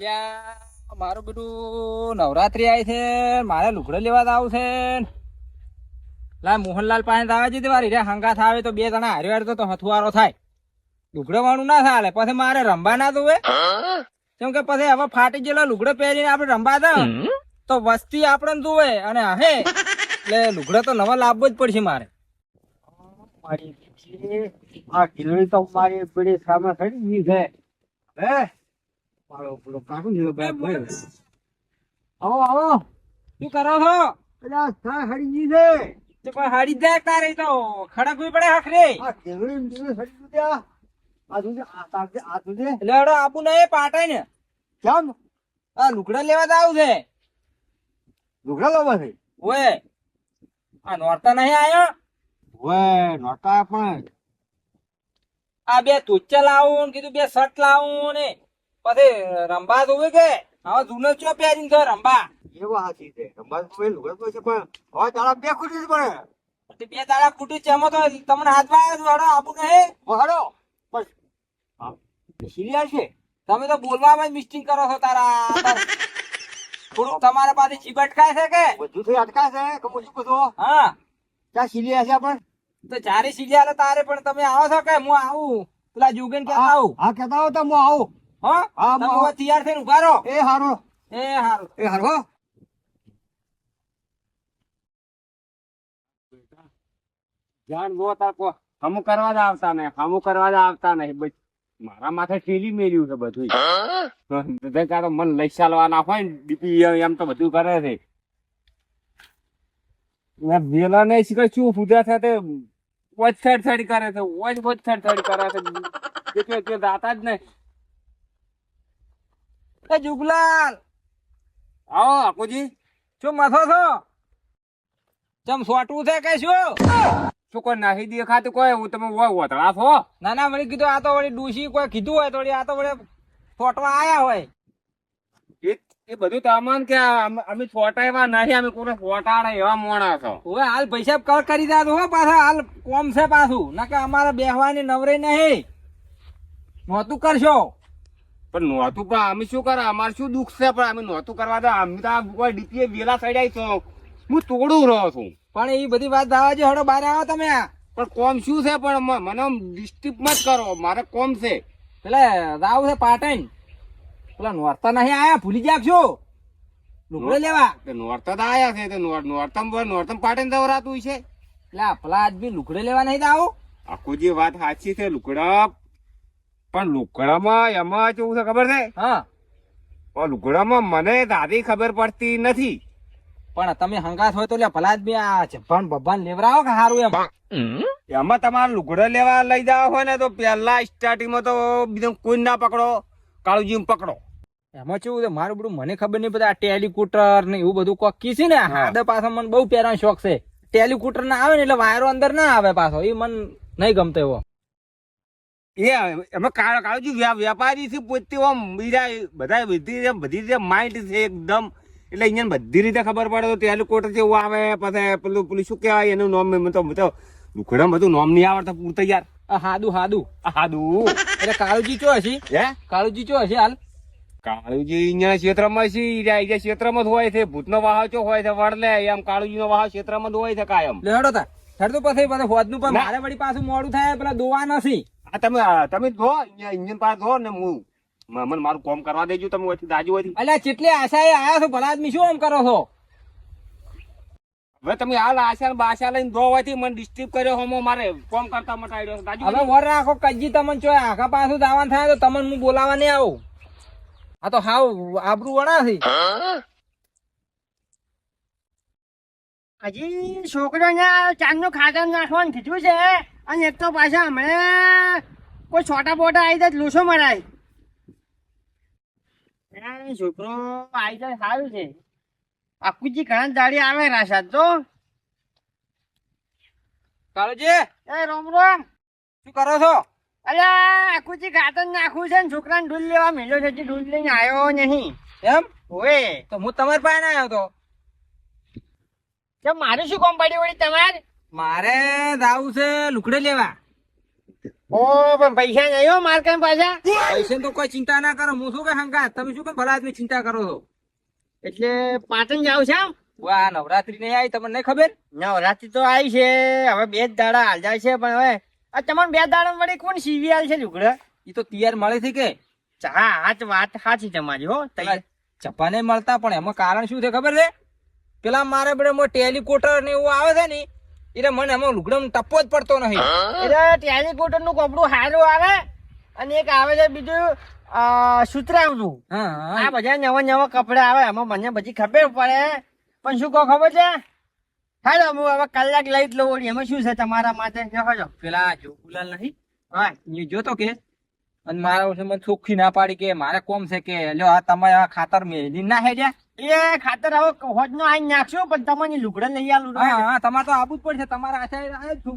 મારું બધું નવરાત્રી આવી છે મારે લુગડો લેવા આવું છે. લા મોહનલાલ પાસે આવે છે વારી. રે હંગાથ આવે તો બે જણા હારી હારી તો હથવારો થાય. લુગડો વાળું ના ચાલે પછી મારે રંબા ના જોવે કેમ કે પછી હવે ફાટી ગયેલો લુગડો પહેરીને આપણે રંબા તા તો વસ્તી આપણે જોવે અને હે એટલે લુગડો તો નવા લાવવો જ પડશે મારે. મારી આ ખીલડી તો મારી પીડી સામે ગઈ છે. હે? મારો પેલો છે બે ભાઈ આવો આવો. શું કરો છો? પેલા સા ખડી ગઈ છે. તે કોઈ હાડી જાય તારે તો. ખડકવી પડે હખરે આ ખીલડી ને બીજું ખડી ગયું આ. તું આ તાકે આ એટલે હડો આપું નહીં પાટાય ને. કેમ? આ લુગડા લેવા જાવ છે. લુગડા લેવા છે? ઓય આ નોરતા નહીં આયો? વે નોરતા પણ. આ બે તુચ્ચા લાવું કીધું બે શર્ટ લાવું ને. પછી રંબા જોવે કે? હવે જૂનો ચો પહેરીને તો રંબા એવો હાથી છે. રંબા તો લુગડ છે પણ હવે તારા બે ખૂટી પડે બે તારા ખૂટી ચેમો તો તમને હાથમાં આવ્યો હડો આપું કે ઓ હાડો હા. સિરિયલ છે. તમે તો બોલવામાં જ મિસ્ટેક કરો છો તારા. થોડુંક તમારા પાસે જીભ અટકાય છે કે? બધું થઈ અટકાય છે કે પછી બધું હા. ત્યાં સિરિયલ છે પણ? તો ચારે સીડિયા તારે પણ તમે આવો છો કે? હું આવું. પેલા જુગેન કે આવું? હા કેતા હો તો હું આવું. હા? હા, તમે તૈયાર થઈને ઊભા રહો. એ હારો. એ હારું. એ હારો. જાણ જો તાર કો. કરવા જ આવતા નહીં. હમું કરવા જ આવતા નહીં. મારા માથે ઠેલી મેર્યું છે બધું તે મન લઈ ચાલવાના હોય ને ડીપી એમ તો બધું કરે છે. વેલા નહીં શીખે શું પૂજા સાથે તે? વચ થડ થડ કરે છે વચ વચ થડ થડ કરે છે. દાતા જ નહીં. એ જુગલાલ. આવો આકુજી. શું મથો છો? ચમ સોટવું છે કે શું? શું કોઈ નાહી દેખાતું કોઈ? હું તમે હોય વતળા છો? ના ના વળી કીધું આ તો વળી ડૂસી કોઈ કીધું હોય તો આ તો વળી ફોટવા આયા હોય. એ એ બધું તમામ કે અમે ફોટા એવા નહીં અમે કોને ફોટાડે એવા મોણા છો? હવે હાલ પૈસા કર કરી દા હો પાછા હાલ કોમ છે પાછું. ના કે અમારે બેહવાની નવરે નહીં. નહોતું કરશો. પણ નહોતું પણ અમે શું કરે? અમારે શું દુઃખ છે? પણ અમે નહોતું કરવા દે. અમે તો આ કોઈ ડીપીએ વેલા સડાઈ છો હું તોડું રહ્યો છું. પણ એ બધી વાત દાવા જે હડો બહાર આવો તમે. પણ કોમ શું છે? પણ મને મને ડિસ્ટર્બ મત કરો. મારે કોમ છે. પેલે રાવ છે પાટણ. પેલા નોરતા નહીં આયા? ભૂલી જાવ છો? લુગડો લેવા. તે નોરતા તો આયા છે. તે નોર નોરતમ નોરતમ પાટણ દવરાતું છે એટલે પેલા આજ બી લુકડે લેવા નહીં આવું આખું જે વાત સાચી છે લુકડા પણ લુકડામાં એમાં કેવું છે ખબર છે? હા. પણ લુકડામાં મને દાદી ખબર પડતી નથી. પણ તમે હંગાત હોય તો લે ભલા જ બે આ જબ્બાન બબ્બાન લેવરાવો કે હારું એમ? એમાં તમારે લુગડા લેવા લઈ જવા હોય ને તો પહેલા સ્ટાર્ટિંગમાં તો બીજું કોઈ ના પકડો કાળુજી પકડો. એમાં કેવું છે મારું બધું મને ખબર નહીં બધા ટેલિકૂટર ને એવું બધું કોક કી છે ને હાદ પાછો મને બહુ પહેરવાનો શોખ છે. ટેલિકૂટર ના આવે ને એટલે વાયરો અંદર ના આવે પાછો એ મને નહીં ગમતો એવો. એ એમાં કાળ કાળુજી વ્યા- વેપારી છે પોતે આમ બીજા બધા બધી રીતે બધી રીતે માઇન્ડ છે એકદમ. એટલે અહીંયા બધી રીતે ખબર પડે તો ટેલિકોટર જેવું આવે પછી પેલું પેલું શું કહેવાય એનું નામ તો તો બધું નામ નહીં આવડતા પૂરતા યાર આ હાદુ હાદુ. આ હાદું. એટલે કાળુજી ચો હશે? હે? કાળુજી ચો હશે હાલ? કાળુજી અહીંયા ક્ષેત્રમાં છે રહ્યા ક્ષેત્રમાં જ હોય છે ભૂતનો વાહ ચો હોય છે વડલે એમ કાળુજીનો વાહ ક્ષેત્રમાં જ હોય છે કાયમ. લેડો તા. હેડ તો પછી પછી હોદનું પણ. મારે વળી પાછું મોડું થાય પેલા દોવા નથી તમે તમે જો અહીંયા ઇન્જિન પાસે જો ને હું મને મારું કોમ કરવા દેજો તમે ઓછી દાજુ હોય અલ્યા કેટલી આશાએ આયા છો? ભલા આદમી શું આમ કરો છો? હવે તમે હાલ આશા ને બાશા લઈને ધો હોય મને ડિસ્ટર્બ કર્યો હમો મારે કોમ કરતા મટાડ્યો દાજુ હવે વર રાખો કજી તમને જો આખા પાછું દાવાન થાય તો તમને હું બોલાવા નહીં આવું. આ તો હાવ આબરૂ વણા છે. હજી ચારનું ખાતર નાખવાનું કીધું છે અને એક તો પાછા હમણાં કોઈ છોટા બોટા આવી જાય લૂસો મરાય. છોકરો આવી જાય સારું છે. આખુજી ઘણા દાડી આવે રાશા તો કાળુજી એ રોમ રોમ. શું કરો છો? અલ્યા આખુજી છે ને છોકરાને ઢૂલ લેવા મેલ્યો છે ઢૂલ લઈને આવ્યો નહીં. એમ? હોય તો હું તમારી પાસે આવ્યો તો? મારું શું કોમ પડ્યું વળી તમારે? મારે જાવું છે લુકડે લેવા. ઓ પણ પૈસા નહીં હો માર કામ પાછા. પૈસા તો કોઈ ચિંતા ના કરો હું શું કે હંકા તમે શું કે ભલા આદમી ચિંતા કરો છો? એટલે પાટણ જાવ છે વાહ નવરાત્રી નહીં આવી તમને નહીં ખબર? નવરાત્રી તો આવી છે હવે બે જ દાડા હાલ જાય છે પણ હવે આ તમને બે દાડા વળી કોણ સીવી આલ છે લુગડા? એ તો તૈયાર મળે છે કે? હા હાચ વાત સાચી તમારી હો તૈયાર. ચપ્પા નહીં મળતા પણ એમાં કારણ શું છે ખબર છે? પેલા મારે બડે ટેલિકોટર ને એવું આવે છે ને એટલે મને આમાં લુગડમ ટપ્પો જ પડતો નહીં. એટલે ટેલિકોટરનું કપડું સારું આવે અને એક આવે છે બીજું સુતરાવનું આ બધા નવા નવા કપડા આવે એમાં મને બધી ખબર પડે. પણ શું કહો ખબર છે? હાલો હું હવે કલાક લઈ જ લઉં. એમાં શું છે તમારા માટે? જો પેલા જોગુલાલ નહીં. હા. એ જોતો કે અને મારા મને ચોખ્ખી ના પાડી કે મારે કોમ છે કે લ્યો આ તમારે આ ખાતર મેલી ના હેડ્યા. એ ખાતર હવે હોજ નો આઈ નાખશું પણ તમારી લુગડા લઈ આલું હા તમારે તો આવું જ પડશે. તમારા આશા છું